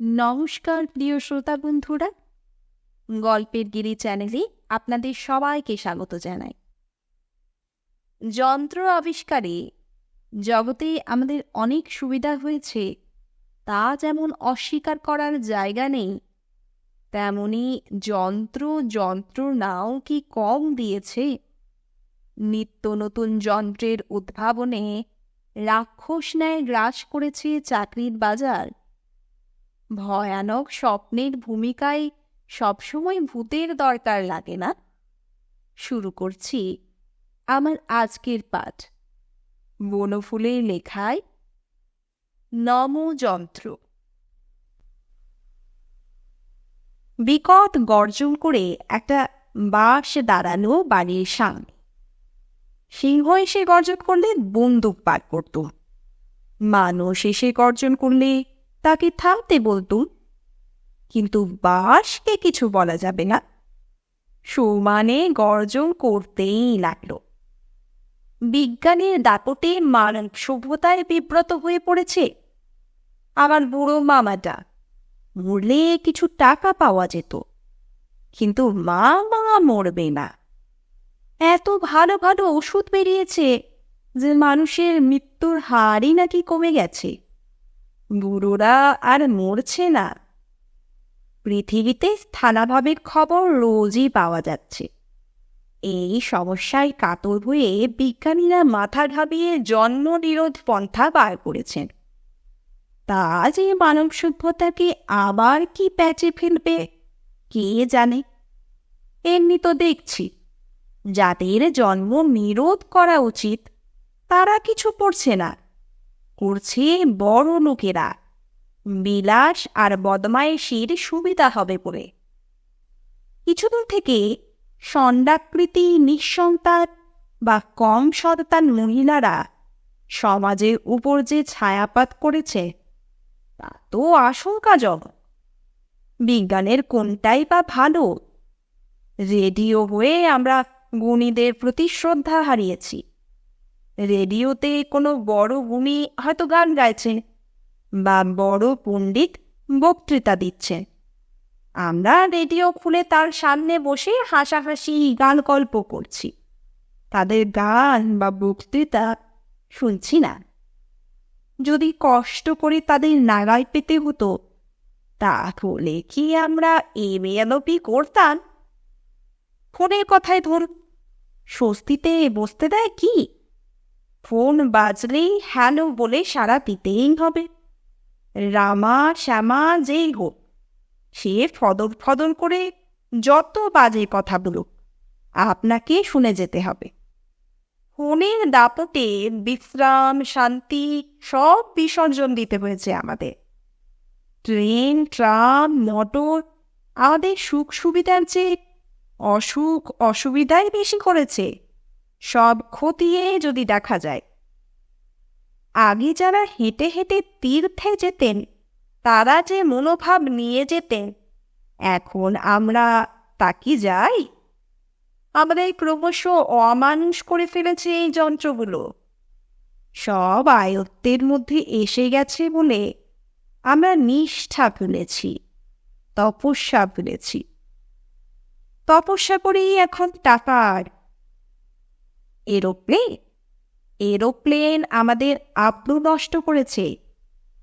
নমস্কার, প্রিয় শ্রোতা বন্ধুরা গল্পের গিরি চ্যানেলে আপনাদের সবাইকে স্বাগত জানাই। যন্ত্র আবিষ্কারে জগতে আমাদের অনেক সুবিধা হয়েছে, তা যেমন অস্বীকার করার জায়গা নেই, তেমনি যন্ত্র যন্ত্রণাও কি কম দিয়েছে। নিত্য নতুন যন্ত্রের উদ্ভাবনে রাক্ষস ন্যায় গ্রাস করেছে চাকরির বাজার। ভয়ানক স্বপ্নের ভূমিকায় সবসময় ভূতের দরকার লাগে না? শুরু করছি আমার আজকের পাঠ। বনফুলের লেখায় নমযন্ত্র বিকট গর্জন করে একটা বাঁশ দাঁড়ানো বাড়ির সামনে। সিংহ এসে গর্জন করলে বন্দুক পার করত। মানুষ এসে গর্জন করলে তাকে থামতে বলতুম কিন্তু বাসকে কিছু বলা যাবে না। সমানে গর্জন করতেই লাগল। বিজ্ঞানের দাপটে মানব সভ্যতায় বিব্রত হয়ে পড়েছে। আমার বুড়ো মামাটা। মরলে কিছু টাকা পাওয়া যেত। কিন্তু মা মা মরবে না। এত ভালো ভালো ওষুধ বেরিয়েছে যে মানুষের মৃত্যুর হারই নাকি কমে গেছে। বুড়োরা আর মরছে না। পৃথিবীতে স্থানাভাবের খবর রোজই পাওয়া যাচ্ছে। এই সমস্যায় কাতর হয়ে বিজ্ঞানীরা মাথা ঘাবিয়ে জন্ম নিরোধ পন্থা বার করেছেন। তা যে মানব সভ্যতাকে আবার কি প্যাচে ফেলবে? কে জানে? এমনি তো দেখছি। যাদের জন্ম নিরোধ করা উচিত, তারা কিছু পড়ছে না। করছে বড় লোকেরা। বিলাস আর বদমায়েশির সুবিধা হবে বলে। কিছুদূর থেকে ষণ্ডাকৃতি নিঃসন্তান বা কম সন্তান মহিলারা সমাজের উপর যে ছায়াপাত করেছে, তা তো আশঙ্কাজনক। বিজ্ঞানের কোনটাই বা ভালো? রেডিও হয়ে আমরা গুণীদের প্রতি শ্রদ্ধা হারিয়েছি। রেডিওতে কোনো বড় গুণী হয়তো গান গাইছে বা বড় পণ্ডিত বক্তৃতা দিচ্ছে। আমরা রেডিও খুলে তার সামনে বসে হাসাহাসি গান গল্প করছি। তাদের গান বা বক্তৃতা শুনছি না। যদি কষ্ট করে তাদের নাগায় পেতে হতো, তাহলে কি আমরা এমএলপি করতাম? ফোনের কথায় ধর, স্বস্তিতে বসতে দেয় কি? ফোন বাজলেই হ্যালো বলে সারা দিতেই হবে। রামা, শ্যামা যেই হোক, সে ফদর ফদর করে যত বাজে কথা বলুক, আপনাকে শুনে যেতে হবে। ফোনের দাপটে বিশ্রাম, শান্তি সব বিসর্জন দিতে হয়েছে আমাদের। ট্রেন, ট্রাম, মোটর আমাদের সুখ সুবিধার চেয়ে অসুখ অসুবিধাই বেশি করেছে। সব খতিয়ে যদি দেখা যায়। আগে যারা হেঁটে হেঁটে তীর্থে যেতেন, তারা যে মনোভাব নিয়ে যেতেন, এখন আমরা তা কি যাই? আমাদের ক্রমশ অমানুষ করে ফেলেছে এই যন্ত্রগুলো। সব আয়ত্তের মধ্যে এসে গেছে বলে আমরা নিষ্ঠা ফেলেছি, তপস্যা ফেলেছি। তপস্যা করেই এখন টাকার এরোপ্লেন? এরোপ্লেন আমাদের আব্রু নষ্ট করেছে,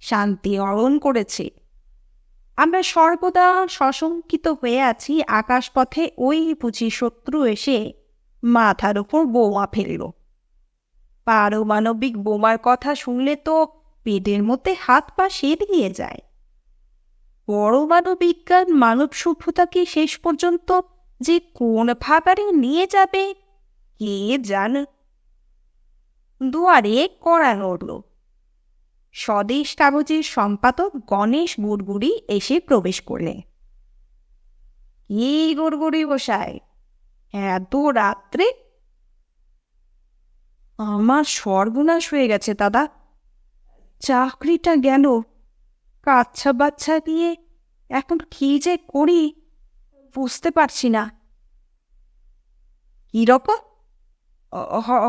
শান্তি অরণ করেছে। আমরা সর্বদা সশঙ্কিত হয়ে আছি আকাশপথে ওই বুঝি শত্রু এসে মাথার ওপর বোমা ফেলল। পারমাণবিক বোমার কথা শুনলে তো পেটের মধ্যে হাত পা সেরিয়ে যায়। পরমাণু বিজ্ঞান মানব সভ্যতাকে শেষ পর্যন্ত যে কোন ভাগারে নিয়ে যাবে কে জানে? দুয়ারে কড়া নড়ল। স্বদেশ কাগজের সম্পাদক গণেশ গুড়গুড়ি এসে প্রবেশ করলেন। এই গুড়গুড়ি বসায় এত রাত্রে? আমার সর্বনাশ হয়ে গেছে দাদা। চাকরিটা গেল। কাচ্ছা বাচ্চা দিয়ে এখন কি যে করি বুঝতে পারছি না। কীরকম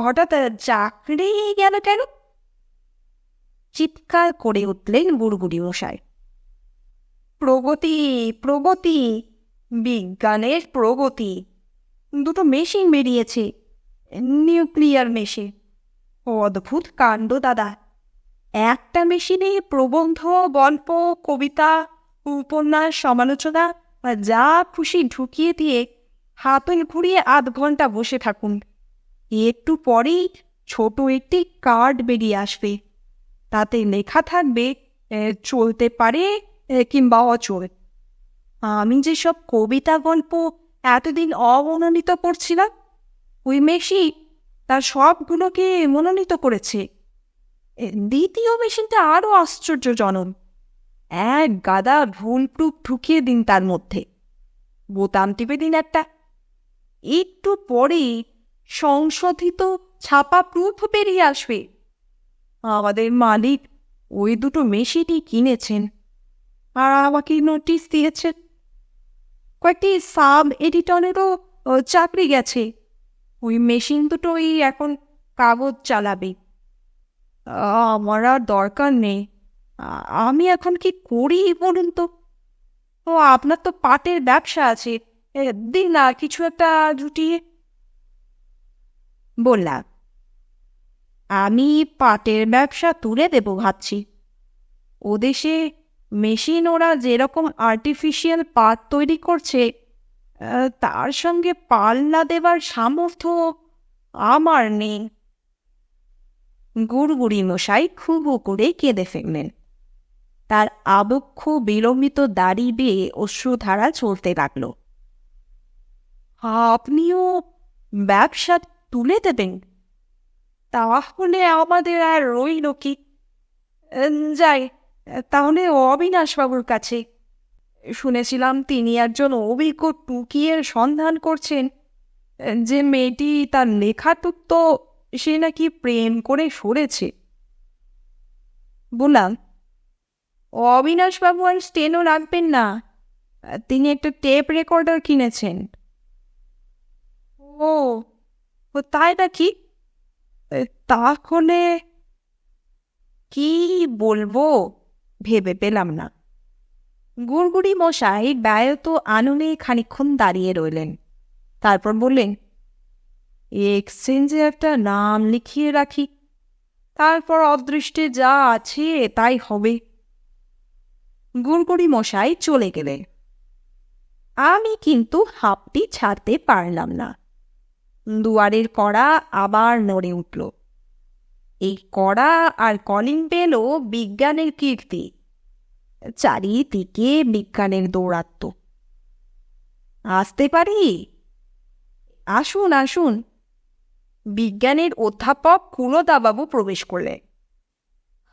হঠাৎ চাকরি গেল কেন? চিৎকার করে উঠলেন বুড়বুড়ি মশাই। প্রগতি প্রগতি, বিজ্ঞানের প্রগতি। দুটো মেশিন বেরিয়েছে, নিউক্লিয়ার মেশিন। অদ্ভুত কাণ্ড, দাদা। একটা মেশিনে প্রবন্ধ, গল্প, কবিতা, উপন্যাস, সমালোচনা, যা খুশি ঢুকিয়ে দিয়ে হাতল ঘুরিয়ে আধ ঘণ্টা বসে থাকুন। একটু পরেই ছোট একটি কার্ড বেরিয়ে আসবে। তাতে লেখা থাকবে চলতে পারে কিংবা অচল। আমি যেসব কবিতা গল্প এতদিন অমনোনীত করছিলাম, ওই মেশি তার সবগুলোকে মনোনীত করেছে। দ্বিতীয় মেশিনটা আরও আশ্চর্যজনক। এক গাদা ভুল প্রুফ ঢুকিয়ে দিন তার মধ্যে। বোতাম টিপে দিন একটা। একটু পরেই সংশোধিত ছাপা প্রুফ বেরিয়ে আসবে। আমাদের মালিক ওই দুটো মেশিনই কিনেছেন আর আমাকে নোটিশ দিয়েছেন। কয়েকটি সাব এডিটরেরও চাকরি গেছে। ওই মেশিন দুটোই এখন কাগজ চালাবে। আমার আর দরকার নেই। আমি এখন কি করি বলুন তো? ও, আপনার তো পাটের ব্যবসা আছে। দিন না, কিছু একটা জুটিয়ে বললাম, আমি পাটের ব্যবসা তুলে দেব ভাবছি। ও দেশে মেশিন ওরা যেরকম আর্টিফিশিয়াল পাট তৈরি করছে তার সঙ্গে পাল্লা দেবার সামর্থ্য আমার নেই। গুড়গুড়ি মশাই খুব করে কেঁদে ফেললেন। তার আবক্ষ বিলম্বিত দাড়ি বেয়ে অশ্রুধারা চলতে লাগল। আপনিও ব্যবসা তুলে দেবেন। তাহলে আমাদের আর রইল কি? যাই, তাহলে অবিনাশবাবুর কাছে। শুনেছিলাম তিনি একজন অভিজ্ঞ টুকিয়ের সন্ধান করছেন। যে মেয়েটি তার লেখাটুক সে নাকি প্রেম করে সরেছে। বললাম অবিনাশবাবু আর স্টেনও রাখবেন না। তিনি একটা টেপ রেকর্ডার কিনেছেন। ও ও তাই নাকি? তাহলে কি বলব? ভেবে পেলাম না। গুড়গুড়ি মশাই ব্যয়ত আননে খানিক্ষণ দাঁড়িয়ে রইলেন। তারপর বললেন, এক্সচেঞ্জে একটা নাম লিখিয়ে রাখি। তারপর অদৃষ্টে যা আছে তাই হবে। গুড়গুড়ি মশাই চলে গেলেন। আমি কিন্তু হাপটি ছাড়তে পারলাম না। দুয়ারের কড়া আবার নড়ে উঠল। এই কড়া আর কলিং বেলও বিজ্ঞানের কীর্তি, চারিদিকে বিজ্ঞানের দৌরাত্ম। আসতে পারি? আসুন আসুন। বিজ্ঞানের অধ্যাপক কুলদাবাবু প্রবেশ করলেন।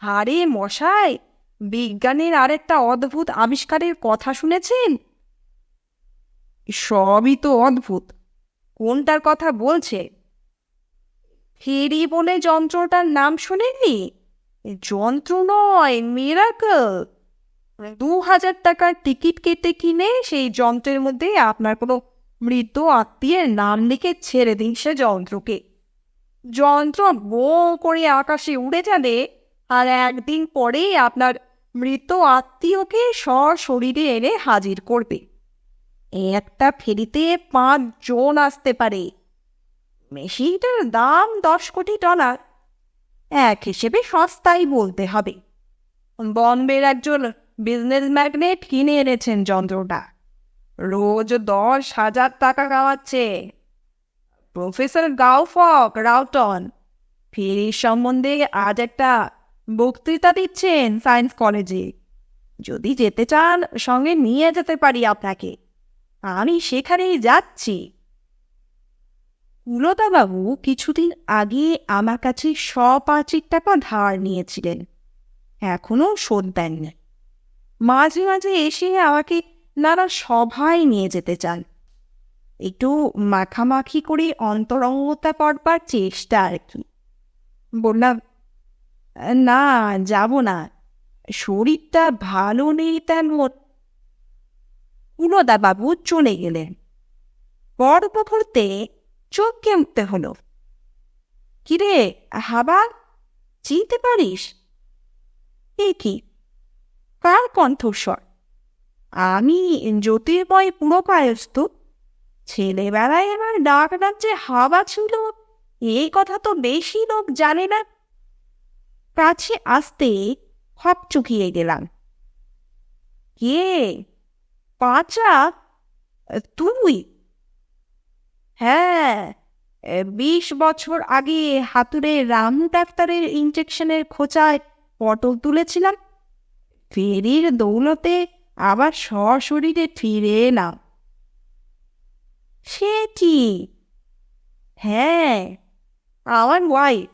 আরে মশাই, বিজ্ঞানের আরেকটা অদ্ভুত আবিষ্কারের কথা শুনেছেন? সবই তো অদ্ভুত। কোনটার কথা বলছে? ফেরি বলে যন্ত্রটার নাম শুনেনি যন্ত্র নয় মিরাকল দু হাজার টাকার টিকিট কেটে কিনে সেই যন্ত্রের মধ্যে আপনার কোনো মৃত আত্মীয়ের নাম লিখে ছেড়ে দিন সে যন্ত্রকে। যন্ত্র বো করে আকাশে উড়ে যাবে আর একদিন পরেই আপনার মৃত আত্মীয়কে সশরীরে এনে হাজির করবে। একটা ফেরিতে পাঁচ জন আসতে পারে। মেশিনটার দাম দশ কোটি ডলার। এক হিসেবে সস্তাই বলতে হবে। বম্বের একজন বিজনেস ম্যাগনেট কিনে এনেছেন যন্ত্রটা। রোজ দশ হাজার টাকা কামাচ্ছে। প্রফেসর গাউফক রাউটন ফেরির সম্বন্ধে আজ একটা বক্তৃতা দিচ্ছেন সায়েন্স কলেজে। যদি যেতে চান, সঙ্গে নিয়ে যেতে পারি আপনাকে। আমি সেখানেই যাচ্ছি। কুলতাবাবু কিছুদিন আগে আমার কাছে পাঁচিক টাকা ধার নিয়েছিলেন। এখনও শোধ দেননি। মাঝে মাঝে এসে আমাকে নানা সভায় নিয়ে যেতে চান। একটু মাখামাখি করে অন্তরঙ্গতা করবার চেষ্টা আর কি। বললাম, না, যাব না। শরীরটা ভালো নেই তেমন। বাবু চলে গেলেন। পর মুহূর্তে চোখকে উঠতে হলো। কিরে হাবা চিনতে পারিস? এ কি? কার কণ্ঠস্বর? আমি জ্যোতির্ময় পুরকায়স্থ ছেলেবেলায় আমার ডাক ডাক যে হাওয়া ছিল। এই কথা তো বেশি লোক জানে না। কাছে আসতে হপ চুকিয়ে গেলাম। কে? পাঁচা তুই। হ্যাঁ বিশ বছর আগে হাতুড়ে রাম ডাক্তারের ইঞ্জেকশনের খোঁচায় পটল তুলেছিলাম। ফেরির দৌলতে আবার সশরীরে ফিরে এলাম। সে কি? হ্যাঁ আমার ওয়াইফ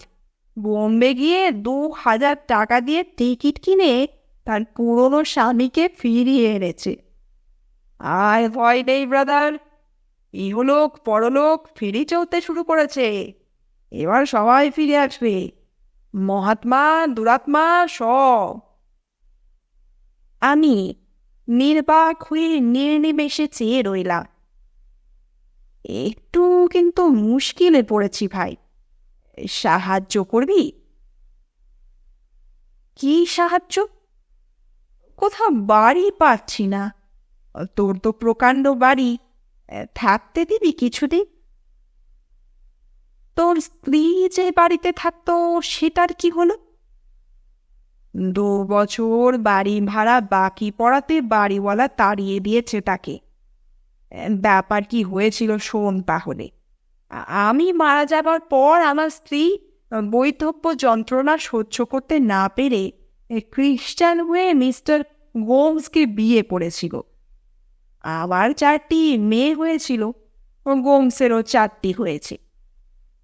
বোম্বে গিয়ে দু হাজার টাকা দিয়ে টিকিট কিনে তার পুরনো স্বামীকে ফিরিয়ে এনেছে। আয় ভয় নেই ব্রাদার ইহলোক, পরলোক ফিরে চলতে শুরু করেছে। এবার সবাই ফিরে আসবে। মহাত্মা, দুরাত্মা, সব। আমি নির্বাক হয়ে নির্নিমেষে চেয়ে রইলাম। একটু কিন্তু মুশকিলে পড়েছি ভাই। সাহায্য করবি? কি সাহায্য? কোথাও বাড়ি পাচ্ছি না। তোর তো প্রকাণ্ড বাড়ি। থাকতে দিবি কিছুদিন? তোর স্ত্রী যে বাড়িতে থাকতো, সেটার কি হলো? দু বছর বাড়ি ভাড়া, বাকি পড়াতে বাড়িওয়ালা তাড়িয়ে দিয়েছে তাকে। ব্যাপার কি হয়েছিল শোন তাহলে। আমি মারা যাবার পর আমার স্ত্রী বৈধব্য যন্ত্রণা সহ্য করতে না পেরে খ্রিস্টান হয়ে মিস্টার গোমসকে বিয়ে করেছিল। আবার চারটি মেয়ে হয়েছিল গোমসেরও চারটি হয়েছে।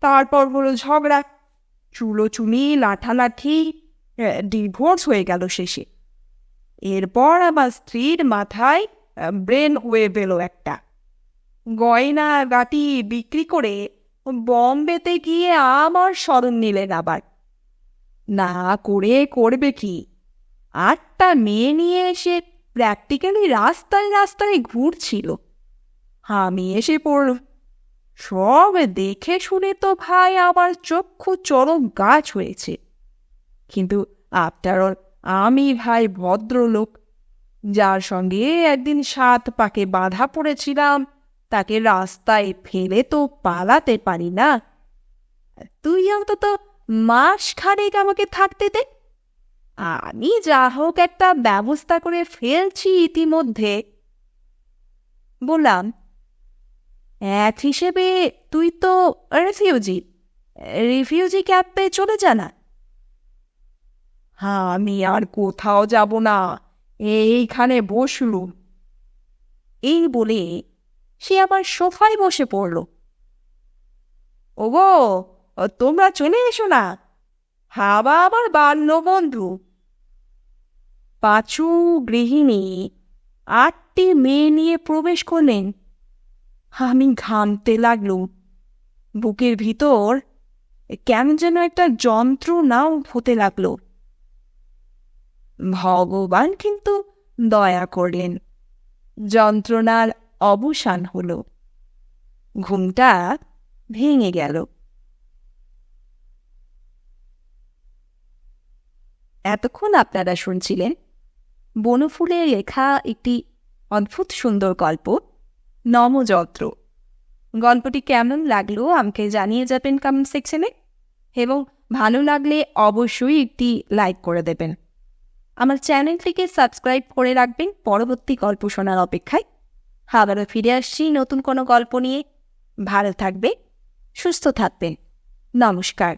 তারপর হলো ঝগড়া, চুলোচুলি, লাঠালাঠি ডিভোর্স হয়ে গেল শেষে। এরপর আমার স্ত্রীর মাথায় ব্রেন হয়ে পেল একটা। গয়না গাটি বিক্রি করে বম্বেতে গিয়ে আমার স্মরণ নিলেন আবার। না করে করবে কি? আটটা মেয়ে নিয়ে এসে প্র্যাকটিক্যালি রাস্তায় রাস্তায় ঘুরছিল। আমি এসে পড়ল। সব দেখে শুনে তো ভাই আমার চক্ষু চরম গাছ হয়েছে। কিন্তু আফটার অল আমি ভাই ভদ্রলোক। যার সঙ্গে একদিন সাত পাকে বাধা পড়েছিলাম, তাকে রাস্তায় ফেলে তো পালাতে পারি না। তুই অন্তত মাস খানেক আমাকে থাকতে দে। আমি যা হোক একটা ব্যবস্থা করে ফেলছি ইতিমধ্যে। বললাম, এক হিসেবে তুই তো রিফিউজি রিফিউজি ক্যাম্পে চলে যা না? হ্যাঁ আমি আর কোথাও যাব না, এইখানে বসলুম। এই বলে সে আবার সোফায় বসে পড়ল। ওগো, তোমরা চলে এসো না হাবা আমার বাল্য বন্ধু। পাঁচু গৃহিণী আটটি মেয়ে নিয়ে প্রবেশ করলেন। আমি ঘামতে লাগলুম বুকের ভিতর কেন যেন একটা যন্ত্রণাও হতে লাগল। ভগবান কিন্তু দয়া করলেন। যন্ত্রণার অবসান হল। ঘুমটা ভেঙে গেল। এতক্ষণ আপনারা শুনছিলেন বনফুলের লেখা একটি অদ্ভুত সুন্দর গল্প নমযন্ত্র গল্পটি কেমন লাগল আমাকে জানিয়ে যাবেন কমেন্ট সেকশনে এবং ভালো লাগলে অবশ্যই একটি লাইক করে দেবেন। আমার চ্যানেলটিকে সাবস্ক্রাইব করে রাখবেন পরবর্তী গল্প শোনার অপেক্ষায়। আবারও ফিরে আসছি নতুন কোনো গল্প নিয়ে। ভালো থাকবে সুস্থ থাকবেন। নমস্কার।